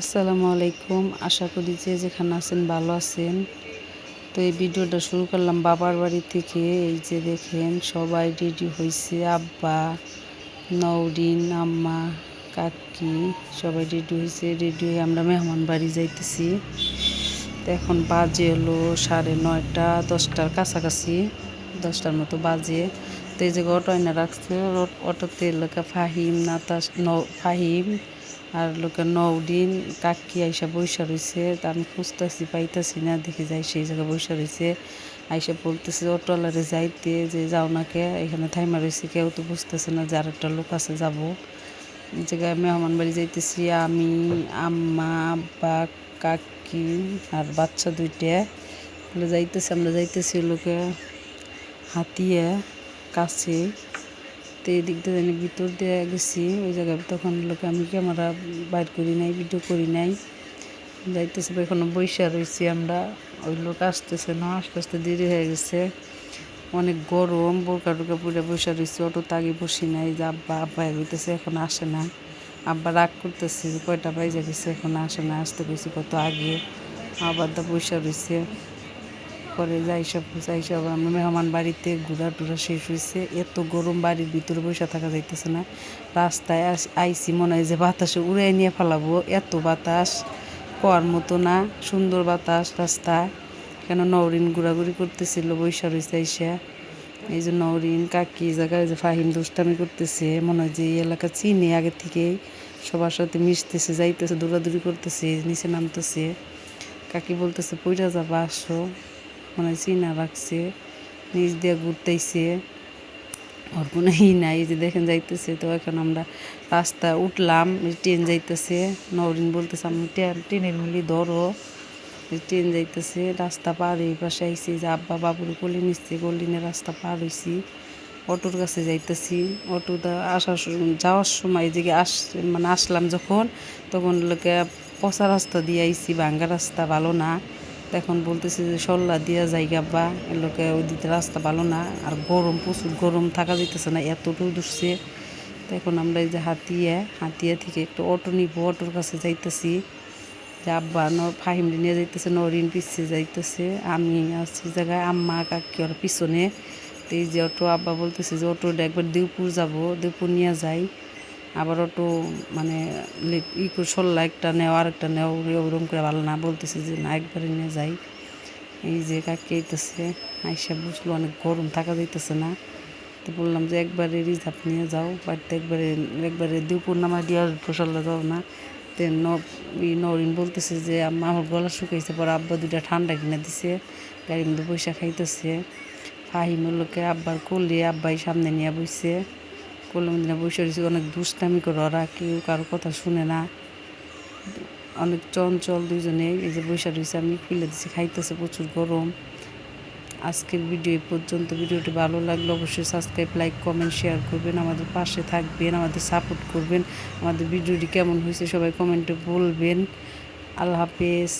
আসসালামু আলাইকুম। আশা করি যে যেখানে আছেন ভালো আছেন। তো এই ভিডিওটা শুরু করলাম বাবার বাড়ি থেকে। এই যে দেখেন, সবাই রেডি হয়েছে আব্বা নওরিন আম্মা, কাকি, সবাই রেডি হয়েছে রেডি হয়ে আমরা মেহমান বাড়ি যাইতেছি। তো এখন বাজে হলো সাড়ে নয়টা, দশটার কাছাকাছি। দশটার মতো বাজে। তো এই যে অটো রাখছে অটোতে লোকে ফাহিম নাতাস ন, ফাহিম আর লোকে নৌদিন কাকি আইসা বৈশা রয়েছে তা আমি খুঁজতেছি, পাইতাছি না, দেখি যাই সেই জায়গায় বৈশা রয়েছে আইসা বলতেছে অটোওয়ালারে যাইতে, যে যাও না কে, এখানে থাইমা রয়েছে কেউ তো বুঝতেছে না যে একটা লোক আছে, যাব। জায়গায় মেহমান বাড়ি যাইতেছি, আমি, আম্মা, আব্বা, কাকি আর বাচ্চা দুইটা। যাইতেছি আমরা, যাইতেছি লোকে হাতিয়ে। কাছে। তো এই দিক দিয়ে ভিতর দিয়ে গেছি, ওই জায়গায় তখন লোকে আমি ক্যামেরা বাইর করি নাই, ভিডিও করি নাই। যাইতেছে এখনও বৈশা রয়েছি আমরা। ওই লোক আসতেছে না, আস্তে আস্তে দেরি হয়ে গেছে। অনেক গরম, বোরকা টোকা পুরে বসে রয়েছি অটো তাগি বসি নাই। যে আব্বা আব্বা হইতেছে, এখন আসে না। আব্বা রাগ করতেছে কয়টা বাইজে গেছে, এখন আসে না, আসতে গেছি কত আগে। আবার দা বসে রয়েছে পরে যাই সব যাই সব। আমরা মেহমান বাড়িতে ঘোরা টুরা শেষ হয়েছে এত গরম বাড়ির ভিতরে বসে থাকা যাইতেছে না। রাস্তায় আইসি মনে হয় যে বাতাসে উড়ে নিয়ে ফেলাবো। এত বাতাস, কোয়ার মতো না, সুন্দর বাতাস রাস্তা। কেন নওরিন ঘোরাঘুরি করতেছিল, বৈশা রয়েছে আইসা। এই যে নওরিন, কাকি জায়গায় যে ফাহিম দুষ্টামি করতেছে, মনে হয় যে এই এলাকা চিনে আগে থেকে সবার সাথে মিশতেছে, যাইতেছে, দৌড়াদৌড়ি করতেছে, নিচে নামতেছে। কাকি বলতেছে, পইরা যাবা, আসো। মনে হয় চিনা রাখছে নিচ দিয়ে ঘুরতেছে। ওর কোনো ই নাই যে দেখেন যাইতেছে। তো এখন আমরা রাস্তা উঠলাম ট্রেন যাইতেছে। নরিন বলতেছে, আমি ট্রেন- ট্রেনের মিলি ধরো। ট্রেন যাইতেছে, রাস্তা পার এই পাশে আইসি যে আব্বা বাবুর কলি নিচ্ছে কলিনে রাস্তা পার হইছি। অটোর কাছে যাইতেছি। অটোটা আসার যাওয়ার সময় এদিকে আস মানে আসলাম যখন, তখন লোকে পচা রাস্তা দিয়ে আইছি। ভাঙ্গা রাস্তা ভালো না। এখন বলতেছে যে, সল্লা দিয়া জায়গা বা ওই দিকে রাস্তা ভালো না, আর গরম, প্রচুর গরম থাকা যাইতেছে না, এত রোদ উঠছে। তো এখন আমরা এই যে হাতিয়া হাতিয়া থেকে একটু অটো নিব, অটোর কাছে যাইতেছি। যে আব্বা ন ফাহিম নিয়ে যাইতেছে, নরিন পিছিয়ে যাইতেছে, আমি আছি জায়গায়, আম্মা, কাকি ওর পিছনে। তো এই যে অটো, আব্বা বলতেছে যে, অটোটা একবার দেউপুর যাব, দেউপুর নিয়ে যাই। আবার অটো মানে ই সল্লা একটা নেও, আর একটা নেও ওরকম করে ভালো না বলতেছে যে, না, একবারে নিয়ে যাই। এই যে কাকি আইতেছে, আইসা বসল অনেক গরম, থাকা যাইতেছে না। তো বললাম যে, একবারে রিজার্ভ নিয়ে যাও, বাড়িতে একবারে একবারে দুপুর নামা দিয়ে ফসল্লা যাও না। তে নরিন বলতেছে যে আমার গলা শুকাইছে, পরে আব্বা দুইটা ঠান্ডা কিনে দিছে, গাড়ির মধ্যে পয়সা খাইতেছে। ফাহিমের লোকে আব্বার করলে আব্বাই সামনে নিয়ে বইছে। করলে মধ্যে বসে রয়েছে। অনেক দুষ্টামি করে, ওরা কেউ কারও কথা শুনে না। অনেক চঞ্চল দুজনে এই যে বৈশা রয়েছে, আমি খুলে দিচ্ছি খাইতেছে প্রচুর গরম। আজকের ভিডিও এই পর্যন্ত। ভিডিওটি ভালো লাগলে অবশ্যই সাবস্ক্রাইব লাইক কমেন্ট শেয়ার করবেন। আমাদের পাশে থাকবেন, আমাদের সাপোর্ট করবেন। আমাদের ভিডিওটি কেমন হয়েছে সবাই কমেন্টে বলবেন। আল্লাহ হাফেজ।